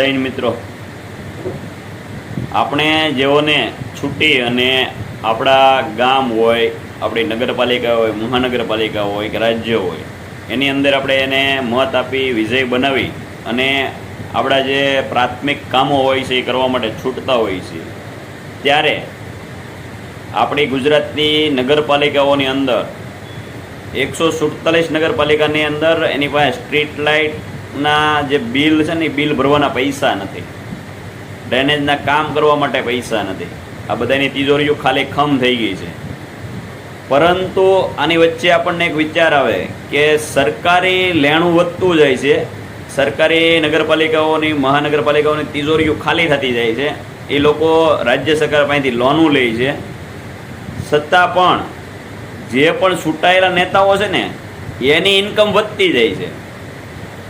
હિન્દ મિત્રો. આપણે જેઓને છૂટી અને આપણા ગામ હોય, આપણી નગરપાલિકા હોય, મહાનગરપાલિકા હોય કે રાજ્ય હોય, એની અંદર આપણે એને મત આપી, વિજય બનાવી અને આપણા જે પ્રાથમિક કામો હોય છે એ કરવા માટે છૂટતા હોય છે. ત્યારે આપણી ગુજરાતની નગરપાલિકાઓની અંદર એકસો સુડતાલીસ નગરપાલિકાની અંદર એની પાસે સ્ટ્રીટ લાઇટના જે બિલ છે ને એ બિલ ભરવાના પૈસા નથી. ડ્રેનેજના કામ કરવા માટે પૈસા નથી. આ બધાની તિજોરીઓ ખાલી ખમ થઈ ગઈ છે. પરંતુ આની વચ્ચે આપણને એક વિચાર આવે કે સરકારી લેણું વધતું જાય છે, સરકારી નગરપાલિકાઓની, મહાનગરપાલિકાઓની તિજોરીઓ ખાલી થતી જાય છે, એ લોકો રાજ્ય સરકાર પાસેથી લોનું લે છે. છતાં પણ જે પણ છૂટાયેલા નેતાઓ છે ને, એની ઇન્કમ વધતી જાય છે.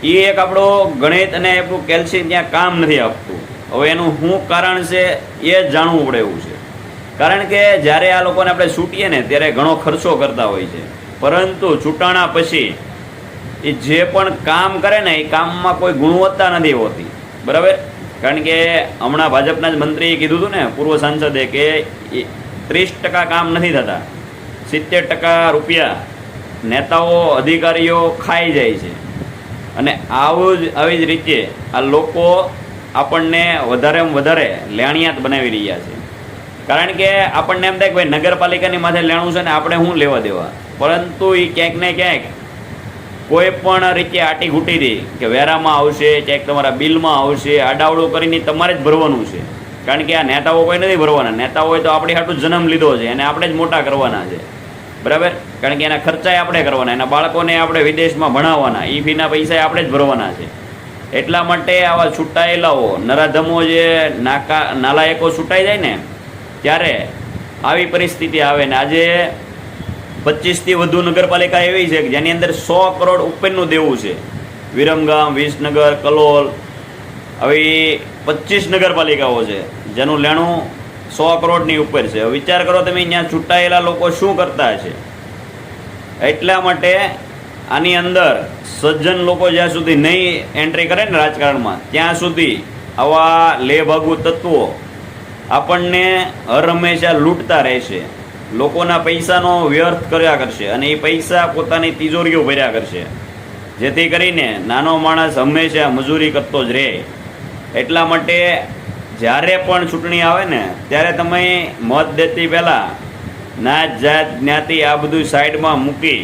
એ એક આપણો ગણિત અને આપણું કેલ્શિયમ ત્યાં કામ નથી આપતું. હવે એનું શું કારણ છે એ જાણવું પડે એવું છે. કારણ કે જ્યારે આ લોકોને આપણે છૂટીએ ને ત્યારે ઘણો ખર્ચો કરતા હોય છે. પરંતુ ચૂંટાણા પછી એ જે પણ કામ કરે ને એ કામમાં કોઈ ગુણવત્તા નથી હોતી. બરાબર? કારણ કે હમણાં ભાજપના જ મંત્રીએ કીધું હતું ને, પૂર્વ સાંસદે કે ત્રીસ ટકા કામ નથી થતા. સિત્તેર ટકા રૂપિયા નેતાઓ, અધિકારીઓ ખાઈ જાય છે. અને આવું જ, આવી જ રીતે આ લોકો આપણને વધારેમાં વધારે લેણિયાત બનાવી રહ્યા છે. કારણ કે આપણને એમ થાય કે ભાઈ નગરપાલિકાની માથે લેણું છે ને આપણે શું લેવા દેવા? પરંતુ એ ક્યાંક ને ક્યાંક કોઈ પણ રીતે આટી ઘૂટી દે કે વેરામાં આવશે, ક્યાંક તમારા બિલમાં આવશે, આડાવડું કરીને તમારે જ ભરવાનું છે. કારણ કે આ નેતાઓ કોઈ નથી ભરવાના. નેતાઓ હોય તો આપણી હાટું જન્મ લીધો છે અને આપણે જ મોટા કરવાના છે. બરાબર? કારણ કે એના ખર્ચાય આપણે કરવાના, એના બાળકોને આપણે વિદેશમાં ભણાવવાના એ ફીના પૈસા આપણે જ ભરવાના છે. એટલા માટે આવા છૂટાયેલાઓ, નરાધમો જે નાકા, નાલાયકો છૂટાઈ જાય ને, ત્યારે આવી પરિસ્થિતિ આવે ને. આજે પચીસથી વધુ નગરપાલિકા એવી છે કે જેની અંદર સો કરોડ ઉપરનું દેવું છે. વિરમગામ, વિસનગર, કલોલ, આવી પચીસ નગરપાલિકાઓ છે. જેનું લેણું સો કરોડની ઉપર છે. વિચાર કરો તમે અહીંયા ચૂંટાયેલા લોકો શું કરતા હશે? એટલા માટે આની અંદર સજ્જન લોકો જ્યાં સુધી નહીં એન્ટ્રી કરે ને રાજકારણમાં, ત્યાં સુધી આવા લેભાગુ તત્વો આપણને હર હંમેશા લૂંટતા રહેશે. લોકોના પૈસાનો વ્યર્થ કર્યા કરશે અને એ પૈસા પોતાની તિજોરીઓ ભર્યા કરશે. જેથી કરીને નાનો માણસ હંમેશા મજૂરી કરતો જ રહે. એટલા માટે જ્યારે પણ ચૂંટણી આવે ને, ત્યારે તમે મત દેતી પહેલાં નાત જાત જ્ઞાતિ આ બધું સાઈડમાં મૂકી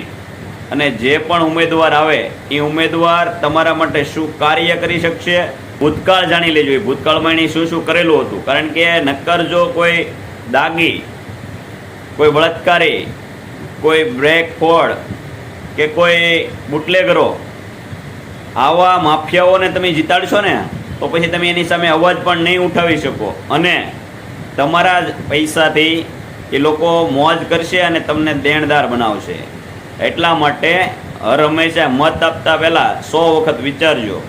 અને જે પણ ઉમેદવાર આવે, એ ઉમેદવાર તમારા માટે શું કાર્ય કરી શકશે, ભૂતકાળ જાણી લેજો. એ ભૂતકાળમાં એણે શું શું કરેલું હતું? કારણ કે નક્કર જો કોઈ દાગી, કોઈ બળાત્કારી, કોઈ બ્રેક ફોડ કે કોઈ બુટલેગરો આવા માફિયાઓને તમે જીતાડશો ને તો પછી તમે એની સામે અવાજ પણ નહીં ઉઠાવી શકો. અને તમારા જ પૈસાથી એ લોકો મોજ કરશે અને તમને દેણદાર બનાવશે. એટલા માટે હર હંમેશા મત આપતા પહેલાં સો વખત વિચારજો.